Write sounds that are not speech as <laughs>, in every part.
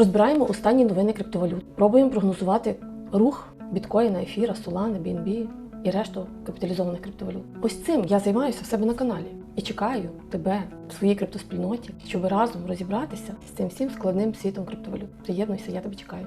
Розбираємо останні новини криптовалют. Пробуємо прогнозувати рух біткоїна, ефіра, солана, BNB і решту капіталізованих криптовалют. Ось цим я займаюся в себе на каналі і чекаю тебе в своїй криптоспільноті, щоб разом розібратися з цим всім складним світом криптовалют. Приєднуйся, я тебе чекаю.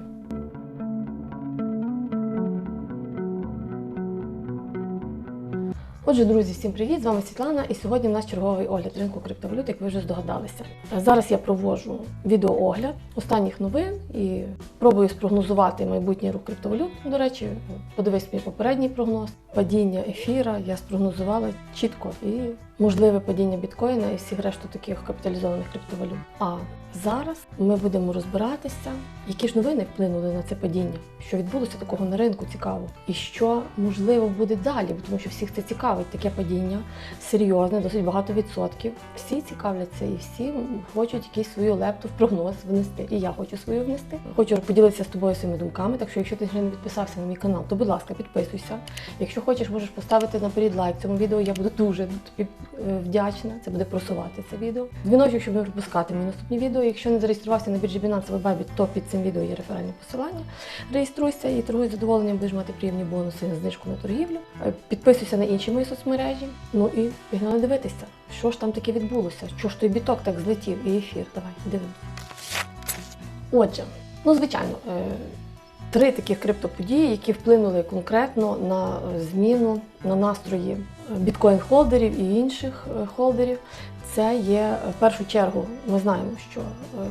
Отже, друзі, всім привіт! З вами Світлана, і сьогодні в нас черговий огляд ринку криптовалют, як ви вже здогадалися. Зараз я проводжу відеоогляд останніх новин і пробую спрогнозувати майбутній рух криптовалют. До речі, подивись мій попередній прогноз. Падіння ефіра я спрогнозувала чітко і можливе падіння біткоїна і всіх решту таких капіталізованих криптовалют. А зараз ми будемо розбиратися, які ж новини вплинули на це падіння, що відбулося такого на ринку цікаво, і що можливо буде далі, тому що всіх це цікавить. Таке падіння серйозне, досить багато відсотків. Всі цікавляться і всі хочуть якийсь свою лепту в прогноз внести. І я хочу свою внести. Хочу поділитися з тобою своїми думками. Так що, якщо ти ще не підписався на мій канал, то будь ласка, підписуйся. Якщо хочеш, можеш поставити наперед лайк цьому відео. Я буду дуже тобі вдячна. Це буде просувати це відео. Дзвіночок, щоб не пропускати мої наступні відео. Якщо не зареєструвався на біржі Binance або Bybit, то під цим відео є реферальне посилання. Реєструйся і торгуй з задоволенням, будеш мати приємні бонуси на знижку на торгівлю. Е, Підписуйся на інші мої соцмережі. Ну і пігнали дивитися, що ж там таке відбулося, що ж той біток так злетів і ефір. Давай, дивимося. Отже, ну звичайно, е, три таких криптоподії, які вплинули конкретно на зміну на настрої біткоін-холдерів і інших е, холдерів. Це є е, в першу чергу. Ми знаємо, що е,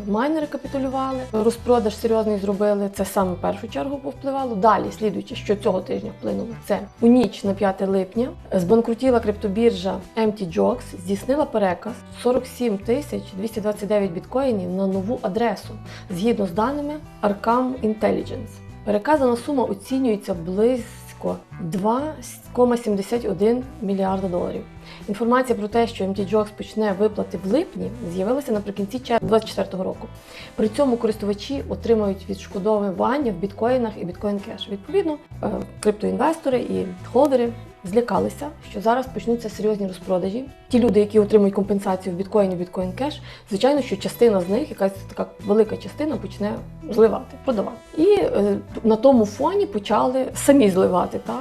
майнери капітулювали, розпродаж серйозний зробили. Це саме в першу чергу повпливало. Далі, слідуючи, що цього тижня вплинуло, це у ніч на 5 липня збанкрутіла криптобіржа MTJOX, здійснила переказ 47 тисяч 229 біткоїнів на нову адресу згідно з даними Arkham Intelligence. Переказана сума оцінюється близько 2,71 мільярда доларів. Інформація про те, що MTJOX почне виплати в липні, з'явилася наприкінці червня 2024 року. При цьому користувачі отримають відшкодовування в біткоїнах і біткоін кеш. Відповідно, е, криптоінвестори і холдери злякалися, що зараз почнуться серйозні розпродажі. Ті люди, які отримують компенсацію в біткоїні, біткоін кеш, звичайно, що частина з них, якась така велика частина, почне зливати, продавати. І е, на тому фоні почали самі зливати та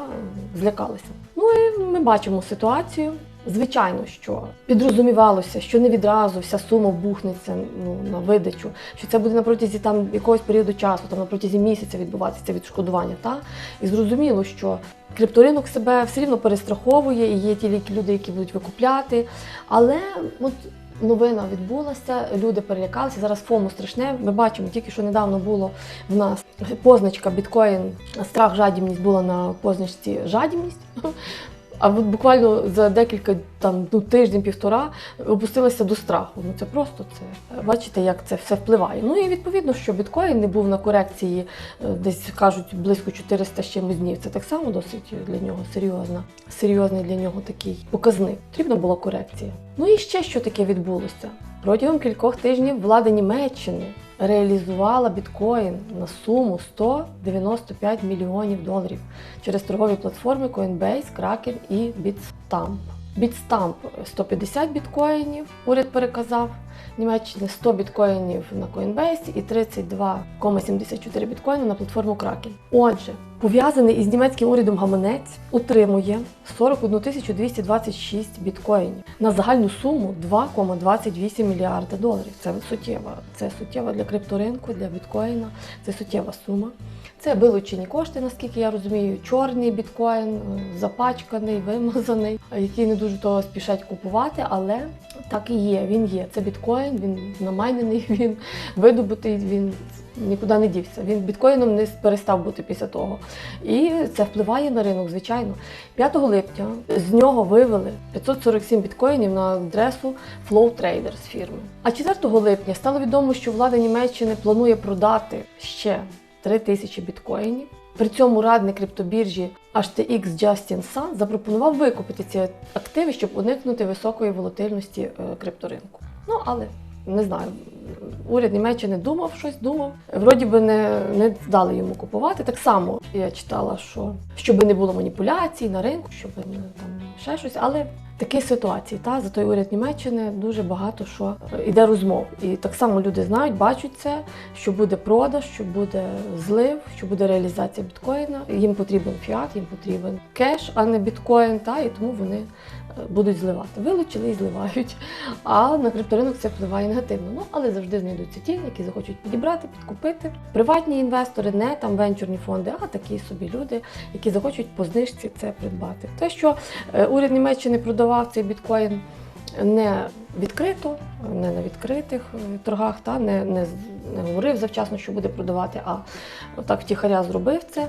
злякалися. Ну і ми бачимо ситуацію. Звичайно, що підрозумівалося, що не відразу вся сума вбухнеться ну, на видачу, що це буде на протязі там якогось періоду часу, там на протязі місяця відбуватися це відшкодування. Та? І зрозуміло, що крипторинок себе все рівно перестраховує, і є ті люди, які будуть викупляти. Але от новина відбулася, люди перелякалися. Зараз ФОМу страшне. Ми бачимо, тільки що недавно було в нас позначка біткоін, страх, жадібність була на позначці жадібність. А от буквально за декілька там ну, тиждень-півтора опустилася до страху. Ну це просто це. Бачите, як це все впливає. Ну і відповідно, що біткоін не був на корекції, е, десь кажуть близько 400 з чимось днів. Це так само досить для нього серйозна, серйозний для нього такий показник. Потрібна була корекція. Ну і ще що таке відбулося. Протягом кількох тижнів влада Німеччини реалізувала біткоін на суму 195 мільйонів доларів через торгові платформи Coinbase, Kraken і Bitstamp. Bitstamp 150 біткоїнів уряд переказав Німеччині 100 біткоїнів на Coinbase і 32,74 біткоїни на платформу Kraken. Отже, пов'язаний із німецьким урядом гаманець утримує 41 226 біткоїнів на загальну суму 2,28 мільярда доларів. Це суттєво. Це суттєво для крипторинку, для біткоїна. Це суттєва сума. Це вилучені кошти, наскільки я розумію, чорний біткоін, запачканий, вимазаний, який не дуже того спішать купувати, але так і є. Він є. Це біткоін, він намайнений, <laughs> він видобутий, він нікуди не дівся. Він біткоїном не перестав бути після того. І це впливає на ринок, звичайно. 5 липня з нього вивели 547 біткоїнів на адресу Flow Traders фірми. А 4 липня стало відомо, що влада Німеччини планує продати ще 3 тисячі біткоїнів. При цьому радник криптобіржі HTX Justin Sun запропонував викупити ці активи, щоб уникнути високої волатильності е, крипторинку. Ну але не знаю, уряд Німеччини думав щось, думав. Вроді би не, не дали йому купувати. Так само я читала, що щоб не було маніпуляцій на ринку, щоб не там ще щось, але. Такі ситуації, та за той уряд Німеччини дуже багато що е, іде розмов. І так само люди знають, бачать це, що буде продаж, що буде злив, що буде реалізація біткоїна. Їм потрібен фіат, їм потрібен кеш, а не біткоін. Та і тому вони будуть зливати. Вилучили і зливають. А на крипторинок це впливає негативно. Ну але завжди знайдуться ті, які захочуть підібрати, підкупити. Приватні інвестори, не там венчурні фонди, а такі собі люди, які захочуть по знижці це придбати. Те, що е, уряд Німеччини продавав цей біткоін не відкрито, не на відкритих е, торгах, та не, не, не говорив завчасно, що буде продавати, а так втіхаря зробив це.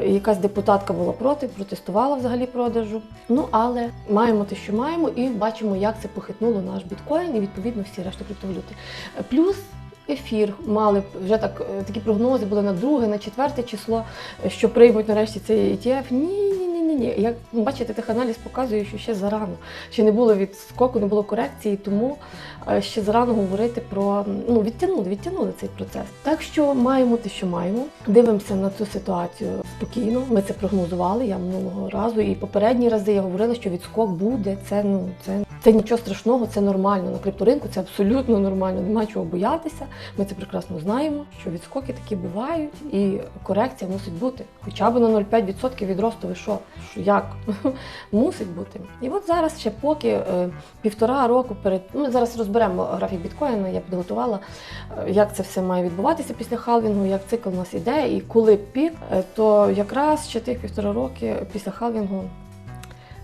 Якась депутатка була проти, протестувала взагалі продажу. Ну але маємо те, що маємо, і бачимо, як це похитнуло наш біткоін і відповідно всі решта криптовалюти. Плюс. Ефір мали вже так е, такі прогнози були на друге, на четверте число, е, що приймуть нарешті цей ETF. Ні, ні, ні, ні. Як ну, бачите, теханаліз показує, що ще зарано. Ще не було відскоку, не було корекції, тому е, ще зарано говорити про ну відтягнули, відтягнули цей процес. Так що маємо те, що маємо. Дивимося на цю ситуацію спокійно. Ми це прогнозували. Я минулого разу і попередні рази я говорила, що відскок буде. Це ну це. Це нічого страшного, це нормально. На крипторинку це абсолютно нормально, нема чого боятися. Ми це прекрасно знаємо, що відскоки такі бувають, і корекція мусить бути. Хоча б на 0,5% від росту. Ви що? Що як? <laughs> мусить бути. І от зараз ще поки е, півтора року перед. ну, Ми зараз розберемо графік біткоїна, я підготувала, е, як це все має відбуватися після халвінгу, як цикл у нас іде, і коли пік, е, то якраз ще тих півтора роки після халвінгу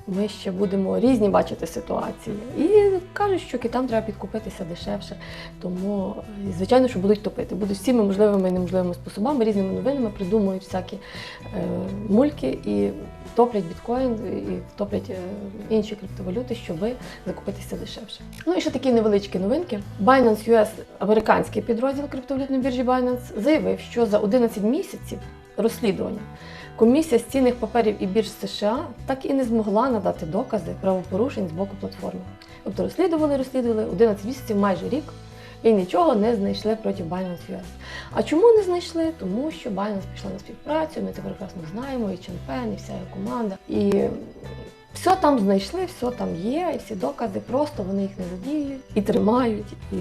ми ще будемо різні бачити ситуації. І кажуть, що китам треба підкупитися дешевше. Тому, е, звичайно, що будуть топити. Будуть всіми можливими і неможливими способами, різними новинами, придумують всякі е, мульки і топлять біткоін, і топлять е, інші криптовалюти, щоб закупитися дешевше. Ну і ще такі невеличкі новинки. Binance US, американський підрозділ криптовалютної біржі Binance, заявив, що за 11 місяців розслідування Комісія з цінних паперів і бірж США так і не змогла надати докази правопорушень з боку платформи. Тобто розслідували, розслідували 11 місяців, майже рік, і нічого не знайшли проти Binance US. А чому не знайшли? Тому що Binance пішла на співпрацю, ми це прекрасно знаємо, і Ченпен, і вся його команда. І все там знайшли, все там є, і всі докази, просто вони їх не задіють і тримають, і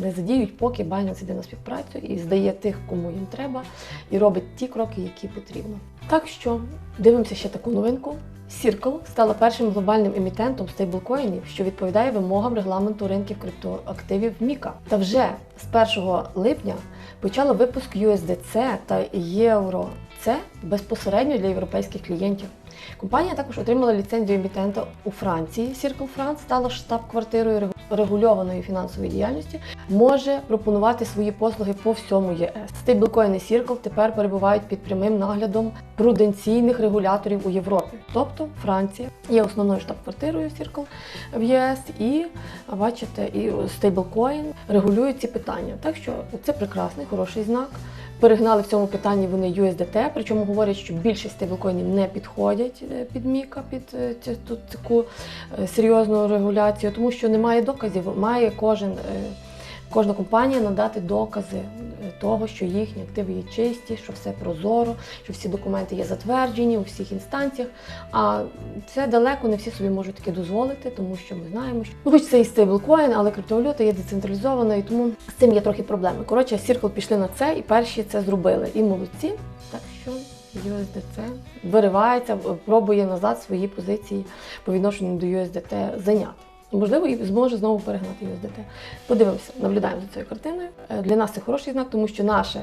не задіють, поки Binance йде на співпрацю і здає тих, кому їм треба, і робить ті кроки, які потрібно. Так що дивимося ще таку новинку. Circle стала першим глобальним емітентом стейблкоїнів, що відповідає вимогам регламенту ринків криптоактивів Міка. Та вже з 1 липня почала випуск USDC та Євро. Це безпосередньо для європейських клієнтів. Компанія також отримала ліцензію емітента у Франції. Circle France стала штаб-квартирою регу- регульованої фінансової діяльності, може пропонувати свої послуги по всьому ЄС. Стейблкоїни Circle тепер перебувають під прямим наглядом пруденційних регуляторів у Європі. Тобто Франція є основною штаб-квартирою Circle в ЄС, і бачите, і стейблкоін регулює ці питання. Так що це прекрасний, хороший знак. Перегнали в цьому питанні вони USDT, причому говорять, що більшість стейблкоїнів не підходять е, під Міка, під е, цю, таку е, серйозну регуляцію, тому що немає доказів. Має кожен, кожна компанія надати докази е, того, що їхні активи є чисті, що все прозоро, що всі документи є затверджені у всіх інстанціях. А це далеко не всі собі можуть таке дозволити, тому що ми знаємо, що ну, хоч це і стейблкоін, але криптовалюта є децентралізована, і тому з цим є трохи проблеми. Коротше, Circle пішли на це і перші це зробили. І молодці. Так що USDC виривається, пробує назад свої позиції по відношенню до USDT зайняти. Можливо, і зможе знову перегнати USDT. Подивимося, наблюдаємо за цією картиною. Е, Для нас це хороший знак, тому що наше е,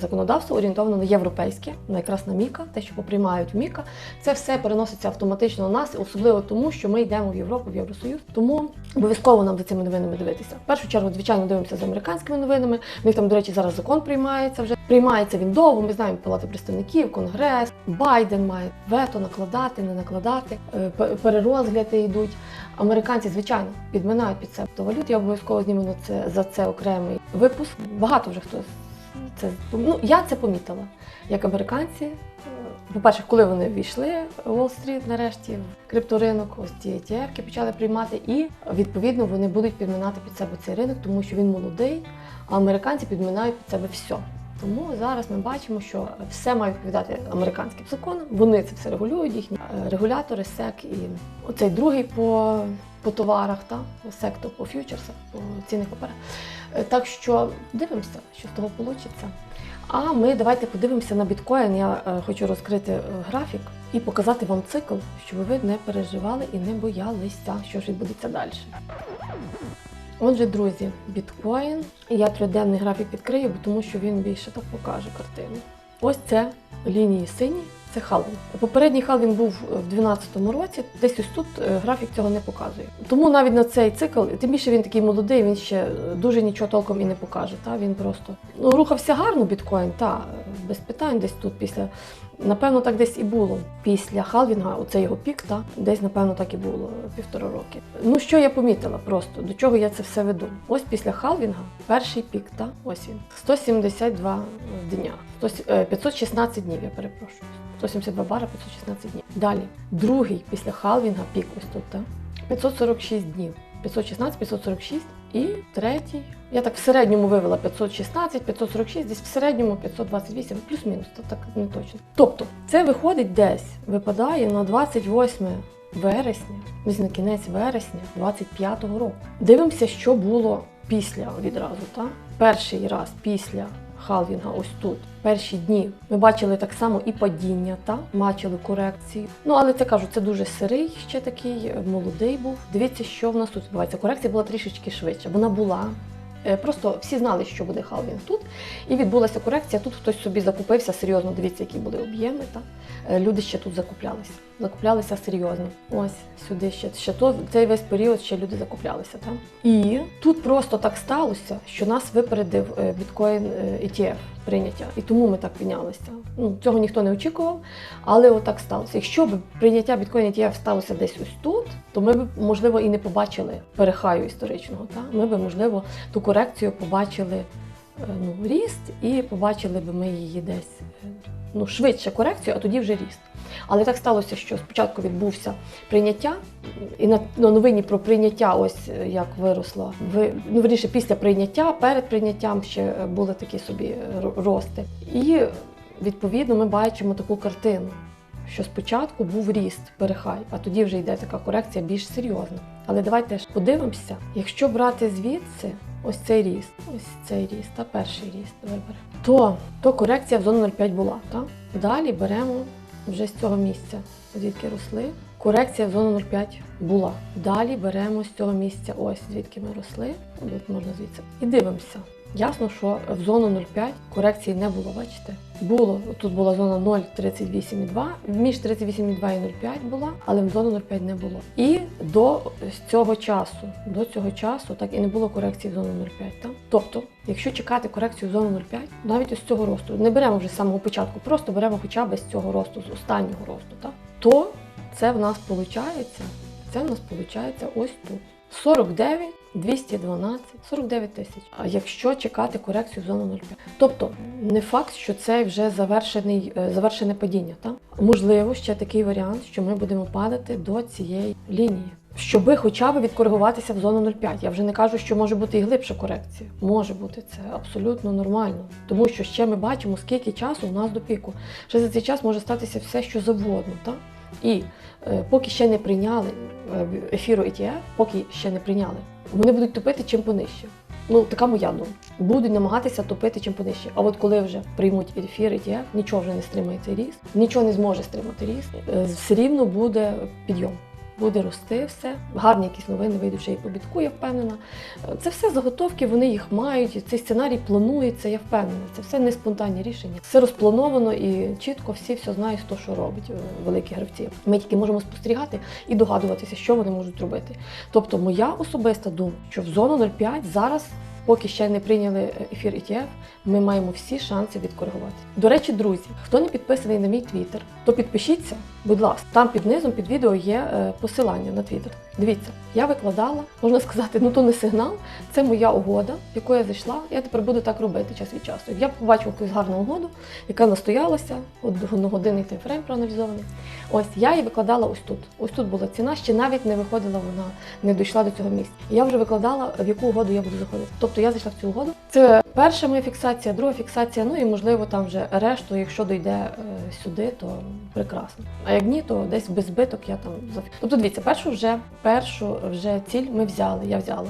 законодавство орієнтовано на європейське, на якраз на Міка, те, що поприймають в Міка, це все переноситься автоматично на нас, особливо тому, що ми йдемо в Європу, в Євросоюз. Тому обов'язково нам за цими новинами дивитися. В першу чергу, звичайно, дивимося за американськими новинами. В них там, до речі, зараз закон приймається вже. Приймається він довго. Ми знаємо Палата представників, Конгрес, Байден має вето накладати, не накладати, е, перерозгляди йдуть. Американці, звичайно, підминають під себе валют. Я обов'язково зніму на це за це окремий випуск. Багато вже хто це ну я це помітила, як американці е, По-перше, коли вони ввійшли в Уолл-стріт, нарешті, в крипторинок, ось ці ETF почали приймати, і відповідно вони будуть підминати під себе цей ринок, тому що він молодий, а американці підминають під себе все. Тому зараз ми бачимо, що все має відповідати американським законам. Вони це все регулюють, їхні е, регулятори, СЕК і оцей другий по, по товарах, та СЕК то по фьючерсах, по цінних паперах. Е, Так що дивимося, що з того вийде. А ми давайте подивимося на біткоін. Я е, хочу розкрити графік і показати вам цикл, щоб ви не переживали і не боялися, що ж відбудеться далі. Отже, друзі, біткоін. Я триденний графік відкрию, тому що він більше так покаже картину. Ось це лінії сині, це халвінг. Попередній халвінг був в 2012 році, десь ось тут е, графік цього не показує. Тому навіть на цей цикл, тим більше він такий молодий, він ще е, дуже нічого толком і не покаже. Та? Він просто ну, рухався гарно біткоін, та без питань десь тут після. Напевно, так десь і було після халвінга, оце його пік, та десь, напевно, так і було півтора роки. Ну що я помітила просто, до чого я це все веду? Ось після халвінга перший пік, та ось він 172 дня, 100 е, 516 днів, я перепрошую. 172 бара, 516 днів. Далі, другий після халвінга пік ось тут, та 546 днів. 516, 546 і третій. Я так в середньому вивела 516, 546, десь в середньому 528, плюс-мінус, то так не точно. Тобто, це виходить десь, випадає на 28 вересня, десь на кінець вересня 25-го року. Дивимося, що було після відразу. Та? Перший раз після халвінга, ось тут, перші дні, ми бачили так само і падіння, та бачили корекції. Ну але це кажу, це дуже сирий, ще такий е, молодий був. Дивіться, що в нас тут відбувається. Корекція була трішечки швидше. Вона була. Е, Просто всі знали, що буде халвінг тут, і відбулася корекція. Тут хтось собі закупився серйозно. Дивіться, які були об'єми. Е, люди ще тут закуплялися. Закуплялися серйозно. Ось сюди ще ще то цей весь період ще люди закуплялися. Та і тут просто так сталося, що нас випередив е, біткоін е, ETF прийняття, і тому ми так піднялися. Ну цього ніхто не очікував, але отак сталося. Якщо б прийняття біткоін ETF сталося десь ось тут, то ми б можливо і не побачили перехаю історичного. Та ми б можливо ту корекцію побачили ну, ріст і побачили б ми її десь е, ну, швидше корекцію, а тоді вже ріст. Але так сталося, що спочатку відбувся прийняття, і на, новині про прийняття, ось е, як виросло, ви, ну, верніше, після прийняття, перед прийняттям ще е, були такі собі е, рости. І відповідно ми бачимо таку картину, що спочатку був ріст, перехай, а тоді вже йде така корекція більш серйозна. Але давайте ж подивимося, якщо брати звідси ось цей ріст, ось цей ріст, та перший ріст вибере, то, то корекція в зону 0,5 була. Та? Далі беремо вже з цього місця, звідки росли. Корекція в зону 0,5 була. Далі беремо з цього місця, ось звідки ми росли. Тут можна звідси. І дивимося. Ясно, що в зону 0,5 корекції не було, бачите? Було, тут була зона 0,38,2, між 38,2 і 0,5 була, але в зону 0,5 не було. І до цього часу, до цього часу так і не було корекції в зону 0,5. Так? Тобто, якщо чекати корекцію в зону 0,5, навіть із цього росту, не беремо вже з самого початку, просто беремо хоча б з цього росту, з останнього росту, так? то це в нас виходить, це в нас виходить ось тут. 49, 212, 49 тисяч. А якщо чекати корекцію зону 0,5. Тобто не факт, що це вже завершений, е, завершене падіння. Та? Можливо, ще такий варіант, що ми будемо падати до цієї лінії. Щоби хоча б відкоригуватися в зону 0,5. Я вже не кажу, що може бути і глибша корекція. Може бути це абсолютно нормально. Тому що ще ми бачимо, скільки часу у нас до піку. Ще за цей час може статися все, що завгодно. Так? І е, поки ще не прийняли е, ефіру ETF, поки ще не прийняли, вони будуть тупити чим понижче. Ну, така моя думка. Будуть намагатися топити чим понижче. А от коли вже приймуть ефір ETF, нічого вже не стримає цей ріст, нічого не зможе стримати ріст, е, все рівно буде підйом. Буде рости все. Гарні якісь новини вийдуть вже і по бітку, я впевнена. Це все заготовки, вони їх мають. Цей сценарій планується, я впевнена. Це все не спонтанні рішення. Все розплановано і чітко всі все знають, хто що робить, е, великі гравці. Ми тільки можемо спостерігати і догадуватися, що вони можуть робити. Тобто, моя особиста думка, що в зону 0,5 зараз поки ще не прийняли ефір ETF, ми маємо всі шанси відкоригувати. До речі, друзі, хто не підписаний на мій твіттер, то підпишіться, будь ласка. Там під низом під відео є е, посилання на твіттер. Дивіться, я викладала, можна сказати, ну то не сигнал, це моя угода, яку я зайшла. Я тепер буду так робити час від часу. Я побачила якусь гарну угоду, яка настоялася, одногодинний таймфрейм проаналізований. Ось я її викладала ось тут. Ось тут була ціна, ще навіть не виходила вона, не дійшла до цього місця. Я вже викладала, в яку угоду я буду заходити. Тобто я зайшла в цю угоду. Це перша моя фіксація, друга фіксація, ну і можливо там вже решту, якщо дійде е, сюди, то прекрасно. А як ні, то десь без збиток я там зафіксую. Тобто дивіться, першу вже першу вже ціль ми взяли, я взяла.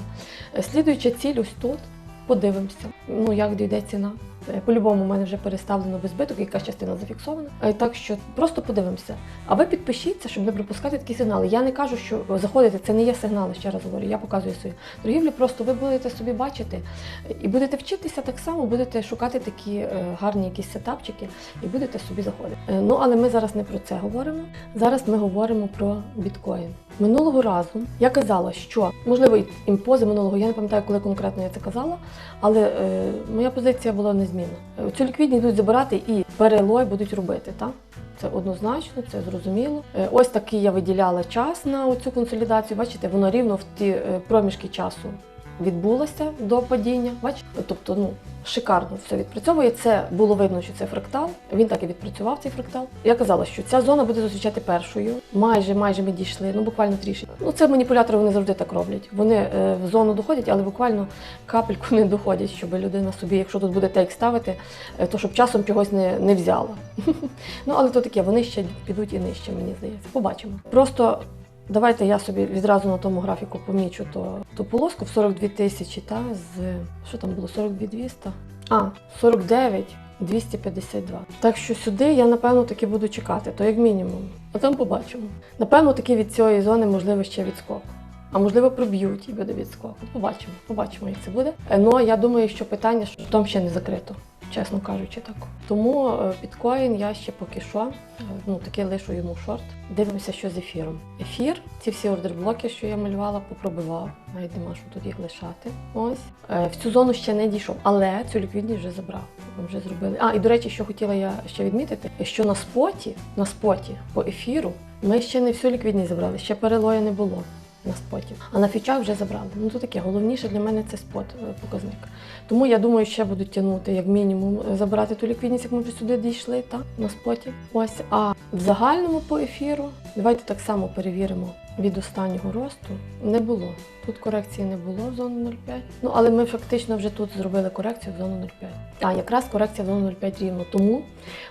Е, Слідуюча ціль ось тут. Подивимося, ну як дійде ціна. Е, По-любому у мене вже переставлено без збиток, якась частина зафіксована. Е, Так що просто подивимося. А ви підпишіться, щоб не пропускати такі сигнали. Я не кажу, що заходити, це не є сигнали, ще раз говорю. Я показую свою торгівлю. Просто ви будете собі бачити і будете вчитися так само, будете шукати такі е, гарні якісь сетапчики і будете собі заходити. Ну але ми зараз не про це говоримо. Зараз ми говоримо про біткоін. Минулого разу я казала, що можливо і пози минулого, я не пам'ятаю, коли конкретно я це казала, але моя позиція була незмінна. Е, Цю ліквідність йдуть забирати і перелой будуть робити. Так? Це однозначно, це зрозуміло. Е, Ось такий я виділяла час на цю консолідацію. Бачите, воно рівно в ті е, проміжки часу відбулося до падіння. Бачите? Тобто, ну шикарно все відпрацьовує. Це було видно, що це фрактал. Він так і відпрацював цей фрактал. Я казала, що ця зона буде зустрічати першою. Майже, майже ми дійшли, ну буквально трішки. Ну це маніпулятори вони завжди так роблять. Вони е, в зону доходять, але буквально капельку не доходять, щоб людина собі, якщо тут буде тейк ставити, е, то щоб часом чогось не, не взяла. <laughs> ну але то таке, вони ще підуть і нижче, мені здається. Побачимо. Просто Давайте я собі відразу на тому графіку помічу то, ту полоску в 42 тисячі, та з що там було 42 200? А, 49 252. Так що сюди я напевно таки буду чекати, то як мінімум. А там побачимо. Напевно, таки від цієї зони можливо ще відскок. А можливо, проб'ють і буде відскок. Побачимо, побачимо, як це буде. Е, Ну я думаю, що питання що там ще не закрито, чесно кажучи, так. Тому е, біткоін я ще поки що е, ну таки лишу йому шорт. Дивимося, що з ефіром. Ефір, ці всі ордерблоки, що я малювала, попробивав. Навіть нема що тут їх лишати. Ось Е, в цю зону ще не дійшов, але цю ліквідність вже забрав. Вже зробили. А і до речі, що хотіла я ще відмітити, що на споті, на споті по ефіру ми ще не всю ліквідність забрали, ще перелоя не було на споті. А на фічах вже забрали. Ну то таке, головніше для мене це спот е, показник. Тому я думаю, ще будуть тягнути як мінімум е, забирати ту ліквідність, як ми вже сюди дійшли, так, на споті. Ось. А в загальному по ефіру давайте так само перевіримо від останнього росту. Не було. Тут корекції не було в зону 0,5. Ну але ми фактично вже тут зробили корекцію в зону 0,5. А якраз корекція в зону 0,5 рівно. Тому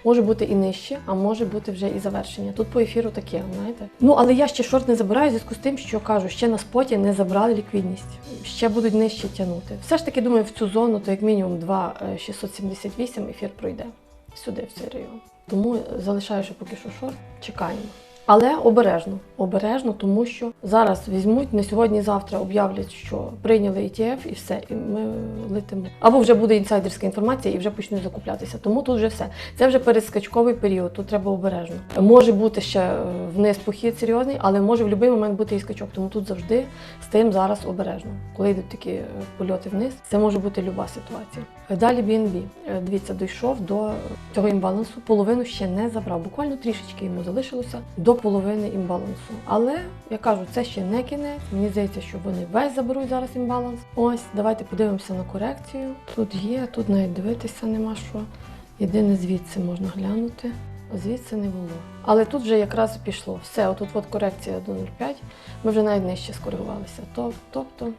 може бути і нижче, а може бути вже і завершення. Тут по ефіру таке, знаєте. Ну але я ще шорт не забираю в зв'язку з тим, що кажу, ще на споті не забрали ліквідність. Ще будуть нижче тягнути. Все ж таки думаю, в цю зону то як мінімум 2,678 ефір пройде сюди, в цей район. Тому залишаю ще поки що шорт. Чекаємо. Але обережно, обережно, тому що зараз візьмуть не сьогодні, завтра об'являть, що прийняли ETF і все, і ми летимо. Або вже буде інсайдерська інформація і вже почнуть закуплятися. Тому тут вже все. Це вже передскачковий період, тут треба обережно. Може бути ще е, вниз похід серйозний, але може в будь-який момент бути і скачок. Тому тут завжди з тим зараз обережно. Коли йдуть такі е, польоти вниз, це може бути люба ситуація. Далі BNB. Е, Дивіться, дійшов до цього імбалансу. Половину ще не забрав. Буквально трішечки йому залишилося до половини імбалансу. Але я кажу, це ще не кінець. Мені здається, що вони весь заберуть зараз імбаланс. Ось, давайте подивимося на корекцію. Тут є, тут навіть дивитися нема що. Єдине звідси можна глянути. Звідси не було. Але тут вже якраз пішло. Все, отут от корекція до 0,5. Ми вже навіть нижче скоригувалися. Тобто,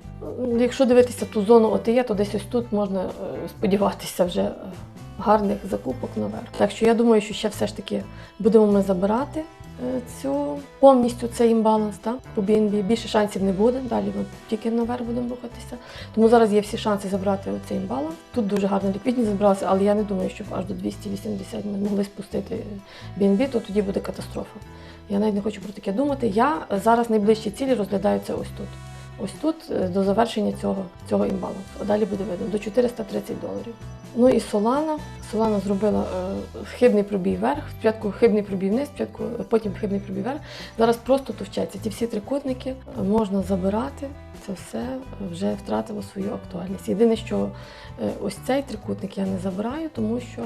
якщо дивитися ту зону ОТЄ, то десь ось тут можна е, сподіватися вже е, гарних закупок наверх. Так що я думаю, що ще все ж таки будемо ми забирати цю повністю цей імбаланс так, по BNB. Більше шансів не буде. Далі ми тільки наверх будемо рухатися. Тому зараз є всі шанси забрати цей імбаланс. Тут дуже гарна ліквідність забралася, але я не думаю, що аж до 280 ми могли спустити BNB, то тоді буде катастрофа. Я навіть не хочу про таке думати. Я зараз найближчі цілі розглядаються ось тут. Ось тут е, до завершення цього, цього імбалансу. А далі буде видно до 430 доларів. Ну і Солана. Солана зробила е, хибний пробій вверх, спочатку хибний пробій вниз, спочатку е, потім хибний пробій вверх. Зараз просто товчаться. Ті всі трикутники можна забирати. Це все вже втратило свою актуальність. Єдине, що е, ось цей трикутник я не забираю, тому що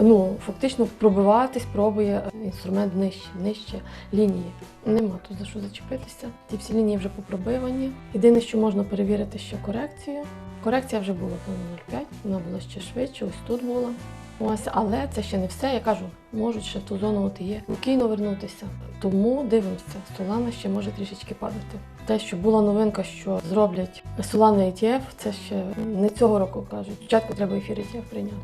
ну, фактично пробиватись пробує інструмент нижче, нижче лінії. Нема тут за що зачепитися. Ті всі лінії вже попробивані. Єдине, що можна перевірити ще корекцію. Корекція вже була по 0,5, вона була ще швидше, ось тут була. Ось, але це ще не все. Я кажу, можуть ще в ту зону от є спокійно вернутися. Тому дивимося, Solana ще може трішечки падати. Те, що була новинка, що зроблять Solana ETF, це ще не цього року кажуть. Спочатку треба ефір ETF прийняти.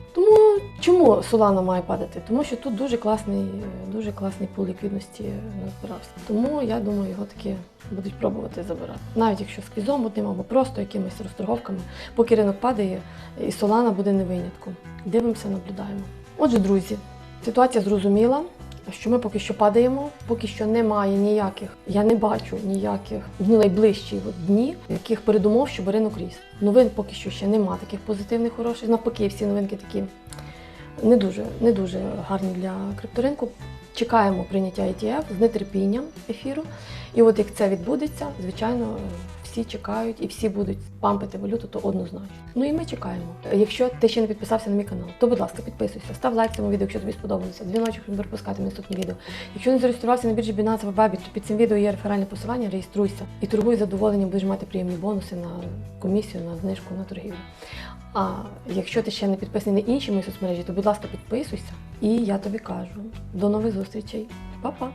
Чому Solana має падати? Тому що тут дуже класний, дуже класний пул ліквідності назбирався. Тому я думаю, його таки будуть пробувати забирати. Навіть якщо з квізом одним або просто якимись розторговками, поки ринок падає, і Solana буде не винятком. Дивимося, наблюдаємо. Отже, друзі, ситуація зрозуміла, що ми поки що падаємо, поки що немає ніяких, я не бачу ніяких ну, найближчі дні, яких передумов, щоб ринок ріс. Новин поки що ще нема таких позитивних, хороших. Навпаки, всі новинки такі не дуже, не дуже гарні для крипторинку. Чекаємо прийняття ETF з нетерпінням ефіру. І от як це відбудеться, звичайно, всі чекають і всі будуть пампити валюту, то однозначно. Ну і ми чекаємо. Якщо ти ще не підписався на мій канал, то будь ласка, підписуйся, став лайк цьому відео, якщо тобі сподобалося. Дзвіночок, щоб не пропускати наступні відео. Якщо не зареєструвався на біржі Binance Bybit, то під цим відео є реферальне посилання, реєструйся і торгуй задоволенням, будеш мати приємні бонуси на комісію, на знижку на торгівлю. А якщо ти ще не підписаний на інші мої соцмережі, то будь ласка, підписуйся. І я тобі кажу до нових зустрічей. Па-па!